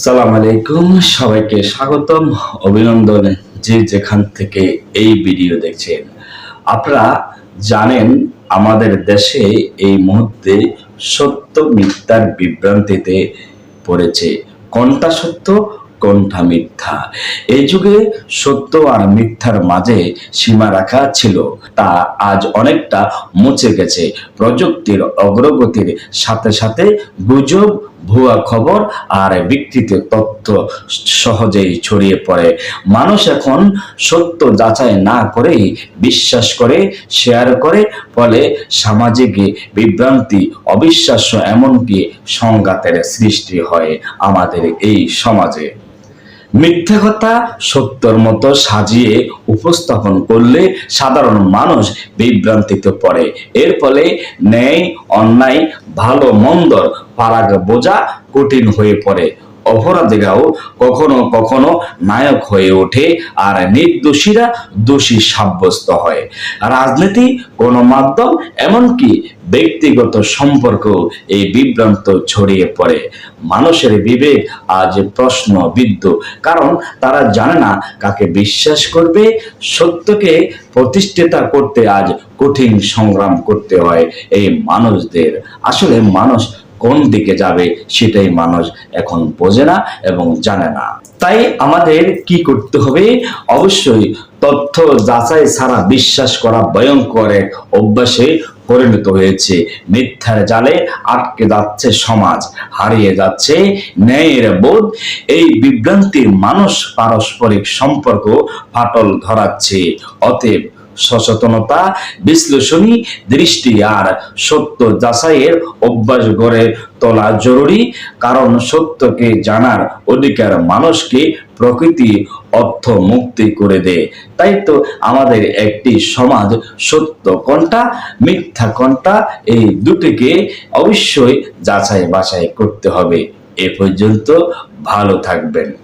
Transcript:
সালাম আলাইকুম, সবাইকে স্বাগতম, অভিনন্দন যে যেখান থেকে এই ভিডিও দেখছেন। আপনারা জানেন, আমাদের দেশে এই মুহূর্তে সত্য, মিথ্যার বিভ্রান্তিতে পড়েছে। কোনটা সত্য, কোনটা মিথ্যা? এই যুগে সত্য আর মিথ্যার মাঝে সীমা রাখা ছিল। তা আজ অনেকটা মুছে গেছে। প্রযুক্তির অগ্রগতির সাথে সাথে গুজব ভুয়া খবর আর বিকৃত তথ্য সহজেই ছড়িয়ে পড়ে। মানুষ এখন সত্য যাচাই না করেই বিশ্বাস করে, শেয়ার করে, ফলে সামাজিক বিভ্রান্তি, অবিশ্বাস্য এমনকি সংঘাতের সৃষ্টি হয় আমাদের এই সমাজে। মিথ্যা কথা সত্যর মতো সাজিয়ে উপস্থাপন করলে সাধারণ মানুষ বিভ্রান্তিতে পড়ে। এর ফলে ন্যায়, অন্যায় ভালো মন্দর পারাগ বোঝা কঠিন হয়ে পড়ে। অপরাধীরাও কখনো কখনো নায়ক হয়ে ওঠে আর নির্দোষীরা দোষী সাব্যস্ত হয়। রাজনীতি, গণমাধ্যম, এমনকি ব্যক্তিগত সম্পর্ক এই বিভ্রান্ত ছড়িয়ে পড়ে। মানুষের বিবেক আজ প্রশ্নবিদ্ধ, কারণ তারা জানে না কাকে বিশ্বাস করবে। সত্যকে প্রতিষ্ঠিতা করতে আজ কঠিন সংগ্রাম করতে হয় এই মানুষদের। আসলে মানুষ কোন দিকে যাবে সেটাই মানুষ এখন বোঝে না এবং জানে না। তাই আমাদের কি করতে হবে? অবশ্যই তথ্য যাচাই ছাড়া বিশ্বাস করা ভয়ঙ্কর এক অভ্যাসে পরিণত হয়েছে। মিথ্যার জালে আটকে যাচ্ছে সমাজ, হারিয়ে যাচ্ছে ন্যায়ের বোধ। এই বিভ্রান্তির মানুষ পারস্পরিক সম্পর্ক ফাটল ধরাচ্ছে। অতএব সচেতনতা, বিশ্লেষণী দৃষ্টি আর সত্য যাচাইয়ের অভ্যাস গড়ে তোলা জরুরি, কারণ সত্যকে জানার অধিকার মানুষকে প্রকৃতি অর্থ মুক্তি করে দেয়। তাই তো আমাদের একটি সমাজ সত্য কোনটা, মিথ্যা কোনটা, এই দুটিকে অবশ্যই যাচাই বাছাই করতে হবে। এ পর্যন্ত ভালো থাকবেন।